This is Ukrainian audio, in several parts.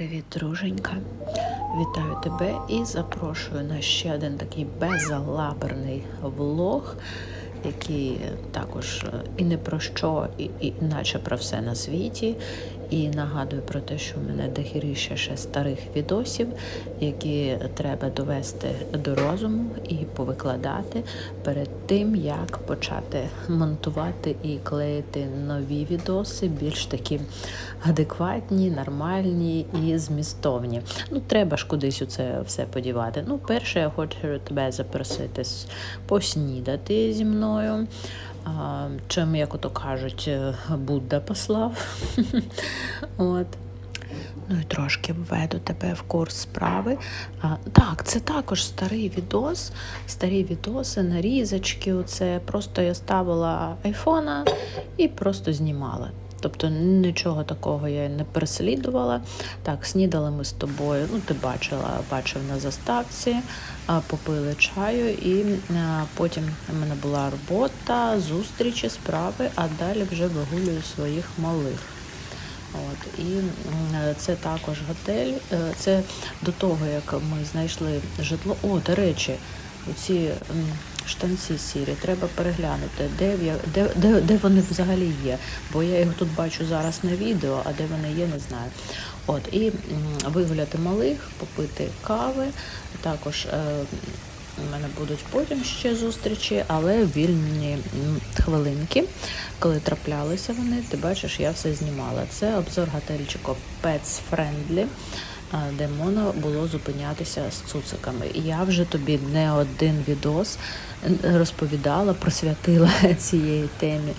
Привіт, друженька! Вітаю тебе і запрошую на ще один такий безалаберний влог, який також е, і не про що, і, і наче про все на світі. І нагадую про те, що в мене дохіріще ще старих відосів, які треба довести до розуму і повикладати перед тим, як почати монтувати і клеїти нові відоси, більш такі адекватні, нормальні і змістовні. Ну, треба ж кудись у це все подівати. Ну, перше, я хочу тебе запросити поснідати зі мною. Чим, як ото кажуть, е, Будда послав. От. Ну і трошки введу тебе в курс справи. А, так, це також старий відос, старі відоси, нарізочки. Оце просто я ставила айфона і просто знімала. Тобто нічого такого я не переслідувала. Так, снідали ми з тобою. Ну, ти бачила, бачив на заставці, попили чаю, і потім в мене була робота, зустрічі, справи, а далі вже вигулюю своїх малих. От і це також готель. Е, Це до того, як ми знайшли житло. О, до речі, оці штанці сірі, треба переглянути, де, де, де, де вони взагалі є. Бо я їх тут бачу зараз на відео, а де вони є, не знаю. От і вигуляти малих, попити кави. Також е, у мене будуть потім ще зустрічі, але вільні хвилинки, коли траплялися вони, ти бачиш, я все знімала. Це обзор готельчику Pets Friendly, де можна було зупинятися з цуциками. Я вже тобі не один відос розповідала, присвятила цієї темі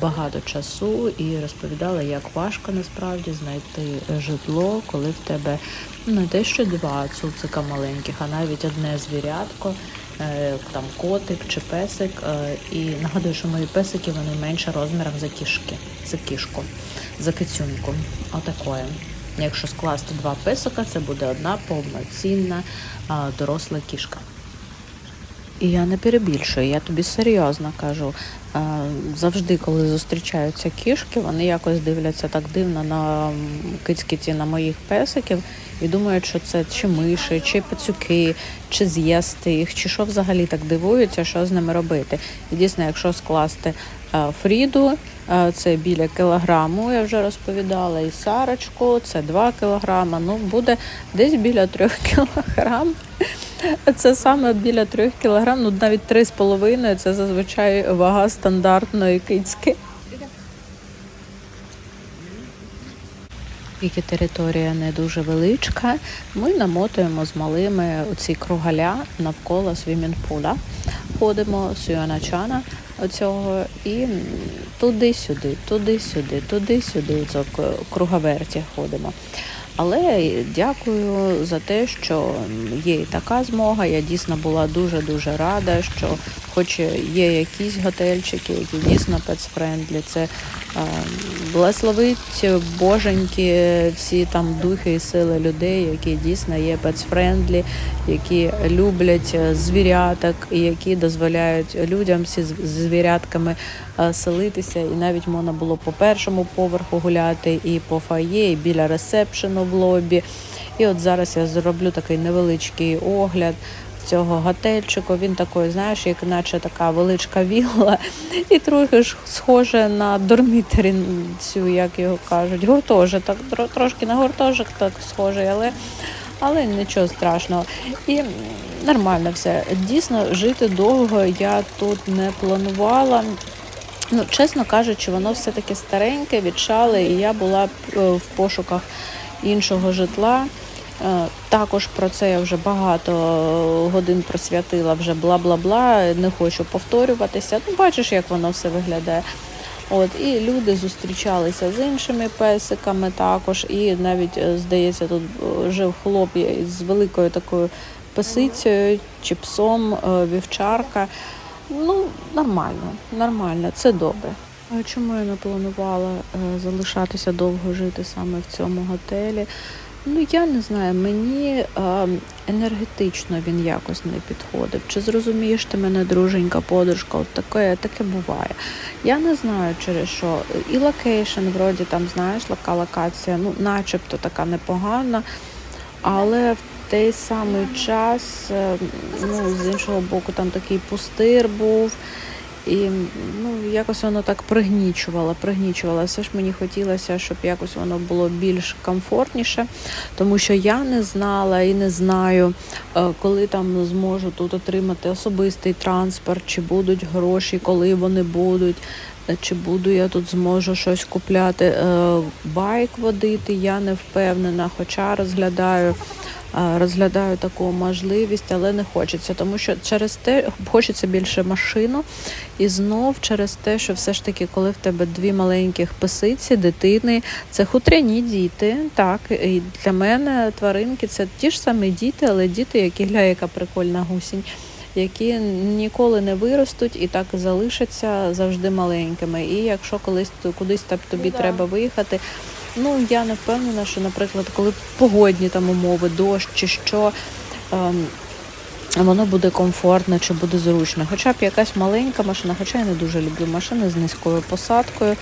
багато часу і розповідала, як важко насправді знайти житло, коли в тебе не те, що два цуцика маленьких, а навіть одне звірятко, е, там котик чи песик. Е, І нагадую, що мої песики вони менше розміром за кішки, за кішку, за кицюньку. Отакої. Якщо скласти два песика, це буде одна повноцінна а, доросла кішка. І я не перебільшую, я тобі серйозно кажу. Завжди, коли зустрічаються кішки, вони якось дивляться так дивно на м, кицьки ті на моїх песиків і думають, що це чи миші, чи пацюки, чи з'їсти їх, чи що взагалі так дивуються, що з ними робити. І дійсно, якщо скласти Фріду, це біля кілограму, я вже розповідала, і Сарочку, це 2 кілограма, ну буде десь біля 3 кілограм. Це саме біля 3 кілограм, ну навіть 3,5 це зазвичай вага стандартної кицьки. Оскільки територія не дуже величка, ми намотуємо з малими оці кругаля навколо свімінпуля. Ходимо сюаначана оцього і туди-сюди, туди-сюди, туди-сюди, оце круговерті ходимо. Але дякую за те, що є і така змога. Я дійсно була дуже-дуже рада, що хоч є якісь готельчики, які дійсно пецфрендлі, це е, благословить боженьки, всі там духи і сили людей, які дійсно є пецфрендлі, які люблять е, звіряток і які дозволяють людям всі з з звірятками е, селитися. І навіть можна було по першому поверху гуляти, і по фає, і біля ресепшену в лобі. І от зараз я зроблю такий невеличкий огляд цього готельчику. Він такий, знаєш, як наче така величка вілла, і трохи ж схоже на дормітері, цю, як його кажуть, гуртожиток. Трошки на гуртожиток так схожий, але, але нічого страшного. І нормально все. Дійсно, жити довго я тут не планувала. Ну, чесно кажучи, воно все-таки стареньке, відчале, і я була е, в пошуках іншого житла. Е, Також про це я вже багато годин присвятила, вже бла-бла-бла, не хочу повторюватися. Ну, бачиш, як воно все виглядає. От, і люди зустрічалися з іншими песиками також. І навіть, е, здається, тут е, жив хлоп з великою такою песицею чи псом, вівчарка. Ну, нормально, нормально, це добре. Чому я не планувала залишатися довго жити саме в цьому готелі? Ну, я не знаю, мені е, енергетично він якось не підходив. Чи зрозумієш ти мене, друженька, подружка, от таке, таке буває. Я не знаю через що. І локейшн, вроді там, знаєш, лока локація, ну, начебто така непогана, але в той самий час, е, ну, з іншого боку, там такий пустир був. І ну, якось воно так пригнічувало, пригнічувало. Все ж мені хотілося, щоб якось воно було більш комфортніше, тому що я не знала і не знаю, е, коли там зможу тут отримати особистий транспорт, чи будуть гроші, коли вони будуть. Е, Чи буду я тут зможу щось купляти, Е, байк водити, я не впевнена, хоча розглядаю е, розглядаю таку можливість, але не хочеться, тому що через те хочеться більше машину, і знов через те, що все ж таки, коли в тебе дві маленьких писиці, дитини, це хутряні діти. Так, і для мене тваринки це ті ж самі діти, але діти, які гля, яка прикольна гусінь. Які ніколи не виростуть і так залишаться завжди маленькими. І якщо колись кудись там тобі Ну да. треба виїхати, ну я не впевнена, що, наприклад, коли погодні там умови, дощ чи що. ем, Воно буде комфортно чи буде зручно. Хоча б якась маленька машина, хоча я не дуже люблю машини з низькою посадкою.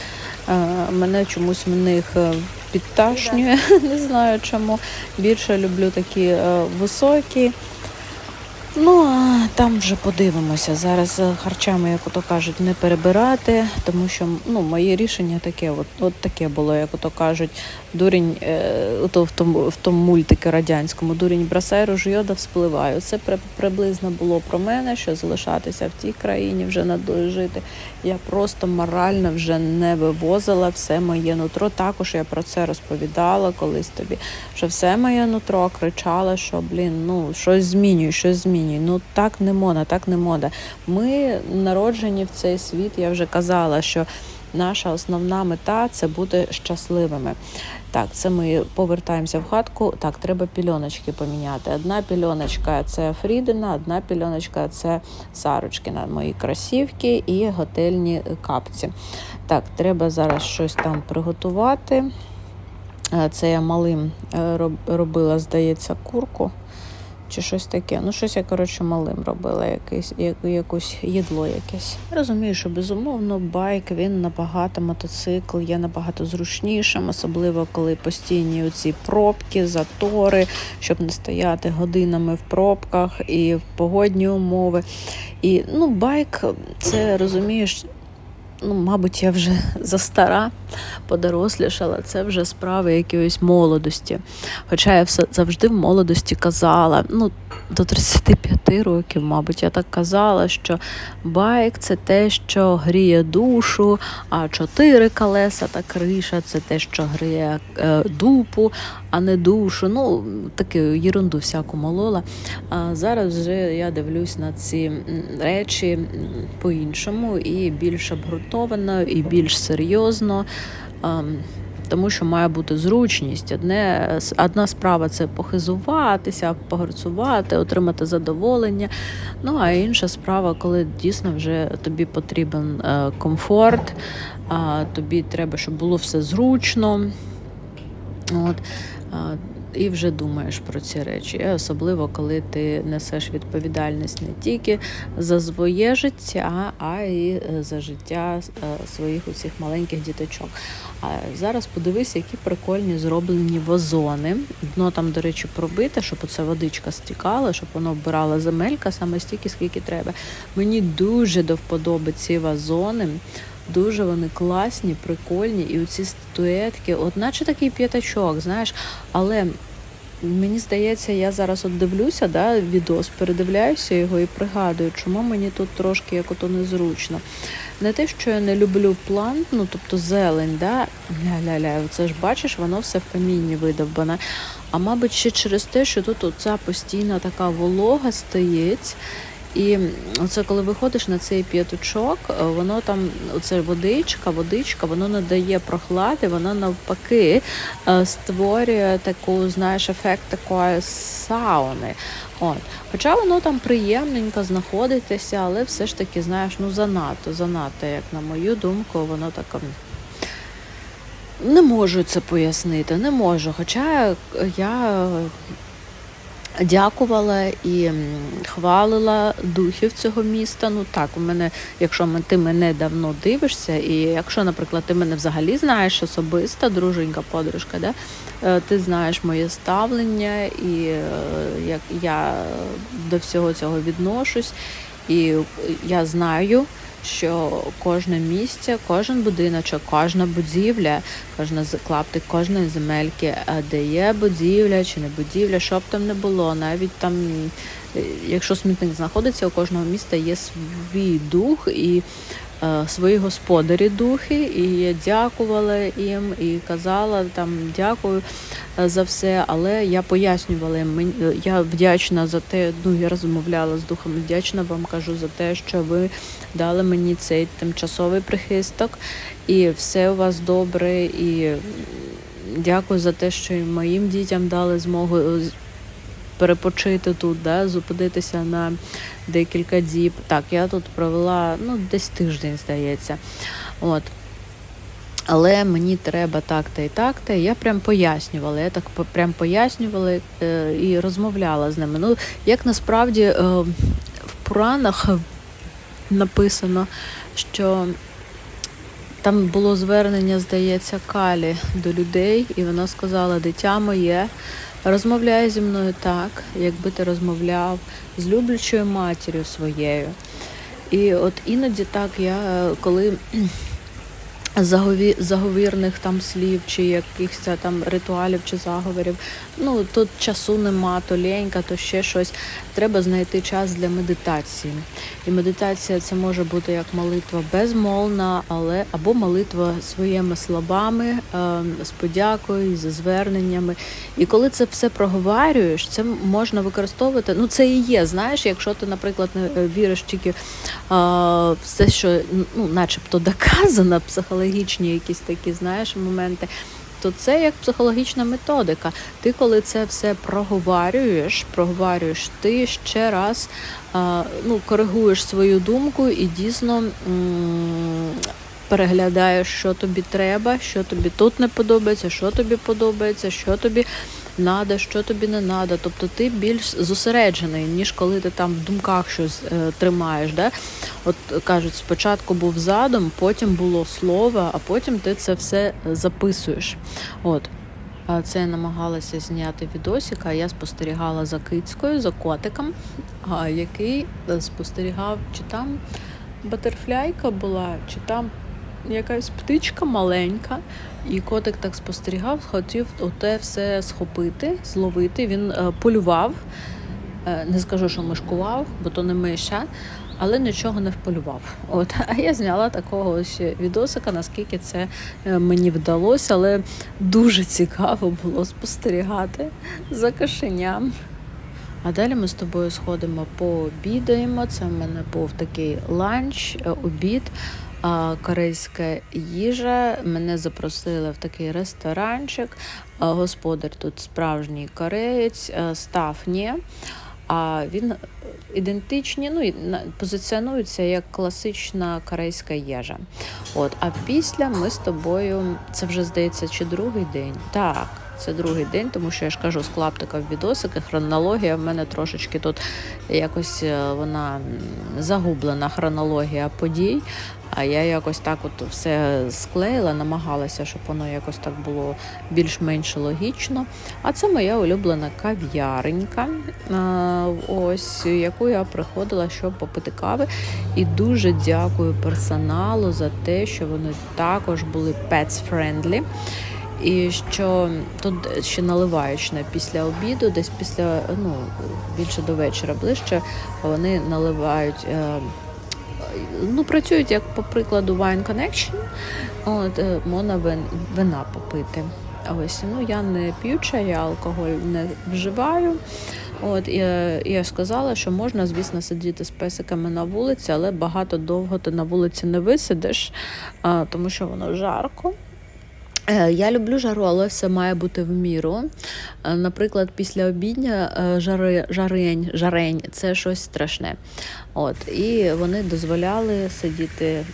Е, Мене чомусь в них е, підташнює, не знаю чому. Більше люблю такі е, високі. Ну, а там вже подивимося. Зараз е, харчами, як ото кажуть, не перебирати, тому що ну, моє рішення таке, от, от таке було, як ото кажуть, дурень, е, ото в тому, в тому мультику радянському, дурень бросай ружьо да вспливаю. Це при, приблизно було про мене, що залишатися в тій країні, вже надовго жити. Я просто морально вже не вивозила все моє нутро. Також я про це розповідала колись тобі, що все моє нутро кричало, що блін, ну щось змінюй, щось змінюй. Ну так не мода, так не мода. Ми народжені в цей світ, я вже казала, що наша основна мета це бути щасливими. Так, це ми повертаємося в хатку. Так, треба пільоночки поміняти. Одна пільоночка це Фрідина, одна пільоночка це Сарочкина, мої кросівки і готельні капці. Так, треба зараз щось там приготувати. Е, Це я малим е, робила, здається, курку чи щось таке. Ну, щось я, коротше, малим робила, якесь, як, якусь їдло якесь. Розумію, що безумовно байк він набагато мотоцикл є набагато зручнішим, особливо коли постійні оці пробки, затори, щоб не стояти годинами в пробках і в погодні умови. І ну, байк, це розумієш. Ну, мабуть, я вже застара, подорослішала, це вже справи якоїсь молодості. Хоча я все завжди в молодості казала, ну, до 35 років, мабуть, я так казала, що байк це те, що гріє душу, а чотири колеса та криша це те, що гріє е, дупу, а не душу. Ну, таку єрунду всяку молола. А зараз вже я дивлюсь на ці речі по-іншому і більш обґрунтовано, і більш серйозно. Ам, Тому що має бути зручність. Одне, одна справа це похизуватися, погорцувати, отримати задоволення. Ну а інша справа, коли дійсно вже тобі потрібен е, комфорт, тобі треба, щоб було все зручно. От, і вже думаєш про ці речі, особливо коли ти несеш відповідальність не тільки за своє життя, а й е, за життя е, своїх усіх маленьких діточок. А зараз подивись, які прикольні зроблені вазони. Дно там, до речі, пробите, щоб оця водичка стікала, щоб воно вбирала земелька саме стільки, скільки треба. Мені дуже до вподоби ці вазони. Дуже вони класні, прикольні, і оці статуетки, от наче такий п'ятачок, знаєш, але мені здається, я зараз от дивлюся, да, відос, передивляюся його і пригадую, чому мені тут трошки як ото незручно. Не те, що я не люблю плант, ну тобто зелень, да, ля-ля-ля, це ж бачиш, воно все в камінні видовбане. А мабуть, ще через те, що тут оця постійна така волога стоїть. І оце коли виходиш на цей п'ятачок, е, воно там, оце водичка, водичка, воно не дає прохлади, воно навпаки е, створює таку, знаєш, ефект такої сауни. От. Хоча воно там приємненько знаходитися, але все ж таки, знаєш, ну занадто, занадто, як на мою думку, воно так. Не можу це пояснити, не можу. Хоча я дякувала і хвалила духів цього міста. Ну так, у мене, якщо ти мене давно дивишся, і якщо, наприклад, ти мене взагалі знаєш особисто, друженька, подружка, да, е, ти знаєш моє ставлення і е, як я до всього цього відношусь. І я знаю, що кожне місце, кожен будиночок, кожна будівля, кожна клаптик кожної земельки, а де є будівля чи не будівля, що б там не було, навіть там, е, якщо смітник знаходиться, у кожного міста є свій дух і е, свої господарі духи, і я дякувала їм і казала там дякую е, за все, але я пояснювала їм, е, я вдячна за те, ну я розмовляла з духом, вдячна вам кажу за те, що ви дали мені цей тимчасовий прихисток, і все у вас добре, і дякую за те, що моїм дітям дали змогу е, перепочити тут, да, зупинитися на декілька діб. Так, я тут провела ну, десь тиждень, здається. От. Але мені треба так-та і так-та. Я прям пояснювала. Я так прям пояснювала е, і розмовляла з ними. Ну, як насправді е, в Пуранах написано, що там було звернення, здається, Калі до людей, і вона сказала: Дитя моє, розмовляй зі мною так, якби ти розмовляв з люблячою матір'ю своєю. І от іноді так я, е, коли загові, заговірних там слів, чи якихось там ритуалів чи заговорів. Ну тут часу нема, то лінька, то ще щось. Треба знайти час для медитації. І медитація це може бути як молитва безмовна, але або молитва своїми словами, е, з подякою, зі зверненнями. І коли це все проговорюєш, це можна використовувати. Ну це і є. Знаєш, якщо ти, наприклад, не е, віриш тільки все, що ну, начебто доказано, психологічні якісь такі, знаєш, моменти. То це як психологічна методика. Ти, коли це все проговорюєш, проговорюєш, ти ще раз ну, коригуєш свою думку і дійсно переглядаєш, що тобі треба, що тобі тут не подобається, що тобі подобається, що тобі надо, що тобі не надо. Тобто ти більш зосереджений, ніж коли ти там в думках щось е, тримаєш. Да? От кажуть, спочатку був задум, потім було слово, а потім ти це все записуєш. От. Це я намагалася зняти відосик, а я спостерігала за кицькою, за котиком, який е, спостерігав, чи там батерфляйка була, чи там якась птичка маленька. І котик так спостерігав, хотів оте все схопити, зловити. Він е, полював. Е, Не скажу, що мишкував, бо то не миша, але нічого не вполював. От, а я зняла такого ось відосика, наскільки це е, мені вдалося, але дуже цікаво було спостерігати за кошеням. А далі ми з тобою сходимо пообідаємо. Це в мене був такий ланч, обід, корейська їжа. Мене запросили в такий ресторанчик. Господар тут справжній кореєць, е, став ні. А він ідентичні, ну позиціонується як класична корейська їжа. От, а після ми з тобою, це вже здається, чи другий день? Так. Це другий день, тому що я ж кажу, з клаптика в відосики, хронологія в мене трошечки тут якось е, вона загублена хронологія подій. А я якось так от все склеїла, намагалася, щоб воно якось так було більш-менш логічно. А це моя улюблена кав'яренька, е, ось яку я приходила, щоб попити кави. І дуже дякую персоналу за те, що вони також були pets-friendly. І що тут ще наливаючне після обіду, десь після ну більше до вечора ближче, вони наливають. Е, Ну, працюють як по прикладу Wine Connection, от е, можна вина попити. Ось ну я не п'ю чай, я алкоголь не вживаю. От і, е, я сказала, що можна, звісно, сидіти з песиками на вулиці, але багато довго ти на вулиці не висидиш, а, тому що воно жарко. Е, Я люблю жару, але все має бути в міру. Е, Наприклад, після обідня е, жари, жарень, жарень це щось страшне. От, і вони дозволяли сидіти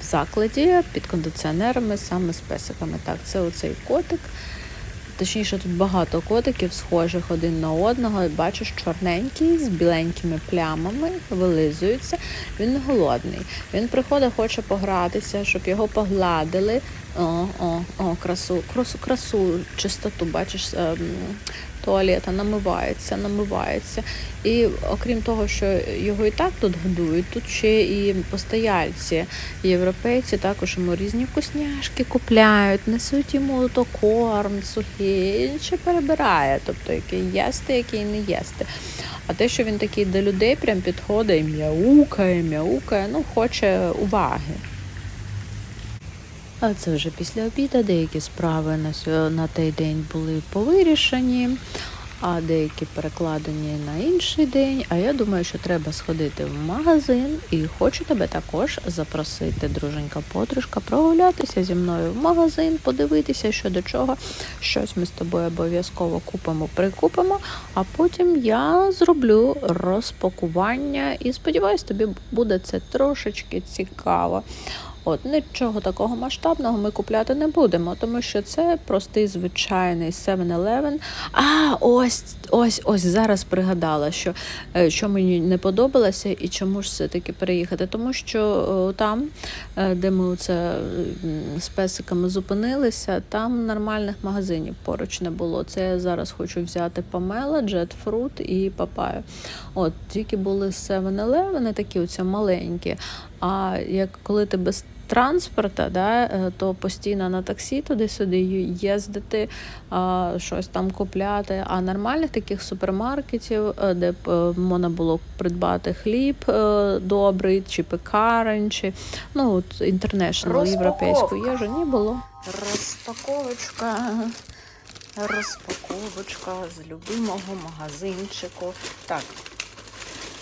в закладі під кондиціонерами саме з песиками. Так, це оцей котик. Точніше, тут багато котиків, схожих один на одного. Бачиш, чорненький з біленькими плямами, вилизується. Він голодний. Він приходить, хоче погратися, щоб його погладили. О, о, о, красу, красу, красу, чистоту, бачиш, ем, туалета намивається, намивається. І окрім того, що його і так тут годують, тут ще і постояльці. Європейці також йому різні вкусняшки купляють, несуть йому то корм сухий, він ще перебирає, тобто який їсти, який не їсти. А те, що він такий до людей прям підходить м'яукає, м'яукає, ну хоче уваги. А це вже після обіду. Деякі справи на, на той день були повирішені, а деякі перекладені на інший день. А я думаю, що треба сходити в магазин і хочу тебе також запросити, друженька подружка, прогулятися зі мною в магазин, подивитися, що до чого. Щось ми з тобою обов'язково купимо, прикупимо, а потім я зроблю розпакування і сподіваюсь, тобі буде це трошечки цікаво. От нічого такого масштабного ми купляти не будемо, тому що це простий звичайний 7-Eleven. А ось ось ось зараз пригадала, що, е, що мені не подобалося і чому ж все-таки переїхати. Тому що е, там, е, де ми це з песиками зупинилися, там нормальних магазинів поруч не було. Це я зараз хочу взяти помела, джетфрут і папаю. От тільки були 7-Eleven, такі оці маленькі. А як коли ти без транспорта, да, е, то постійно на таксі туди-сюди їздити, а, щось там купляти. А нормальних таких супермаркетів, е, де б е, можна було придбати хліб добрий, чи пекарень, чи ну от інтернешнл європейську їжу не було. Розпаковочка. Розпаковочка з любимого магазинчику. Так,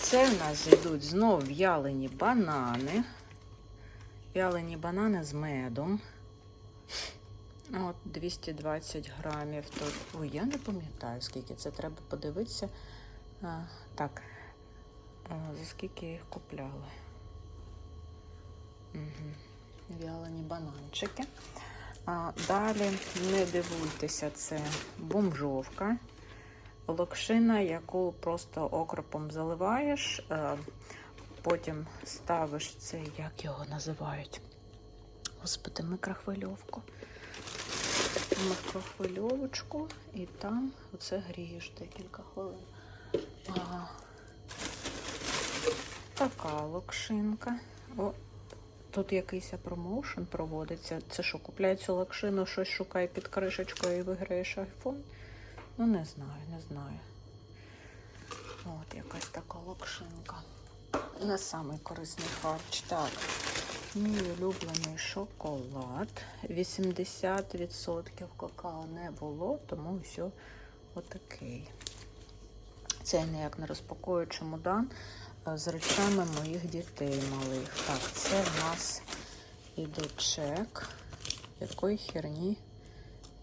це в нас йдуть знов в'ялені банани. В'ялені банани з медом. От 220 грамів тут. Ой, я не пам'ятаю, скільки це треба подивитися. А, так, а, за скільки їх купляли. Угу. В'ялені бананчики. А, далі, не дивуйтеся, це бомжовка. Локшина, яку просто окропом заливаєш, е, потім ставиш це, як його називають. Господи, микрохвильовку. Микрохвильовочку і там оце грієш декілька хвилин. Ага. Така локшинка. О, тут якийсь промоушен проводиться. Це що, купляй цю локшину, щось шукай під кришечкою і виграєш айфон? Ну, не знаю, не знаю. От якась така локшинка. Не самий корисний харч. Так, мій улюблений шоколад. 80% какао не було, тому все отакий. Це ніяк не розпакую чемодан з речами моїх дітей малих. Так, це в нас іде чек. Якої херні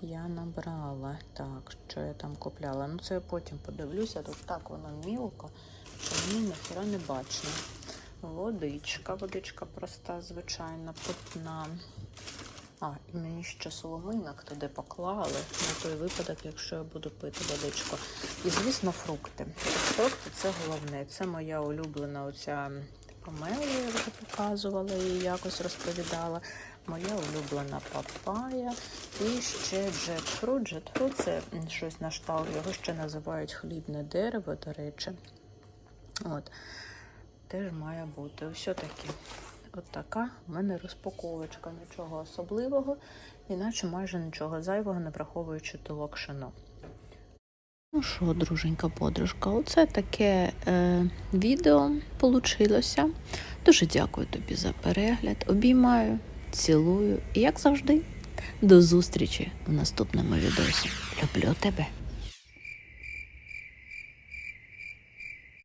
я набрала. Так, що я там купляла? Ну, це я потім подивлюся. Тут так воно мілко, що мені ніхіра не бачно. Водичка, водичка проста, звичайна, питна. А, і мені ще соломинок туди поклали на той випадок, якщо я буду пити водичку. І, звісно, фрукти. Фрукти це головне. Це моя улюблена оця помела, я вже показувала і якось розповідала. Моя улюблена папая. І ще джетфрут. Джетфрут це щось на штал. Його ще називають хлібне дерево, до речі. От. Теж має бути. Ось таки. От така в мене розпаковочка. Нічого особливого, іначе майже нічого зайвого, не враховуючи ту локшину. Ну що, друженька подружка, оце таке е, відео получилося. Дуже дякую тобі за перегляд. Обіймаю, цілую і, як завжди, до зустрічі в наступному відео. Люблю тебе.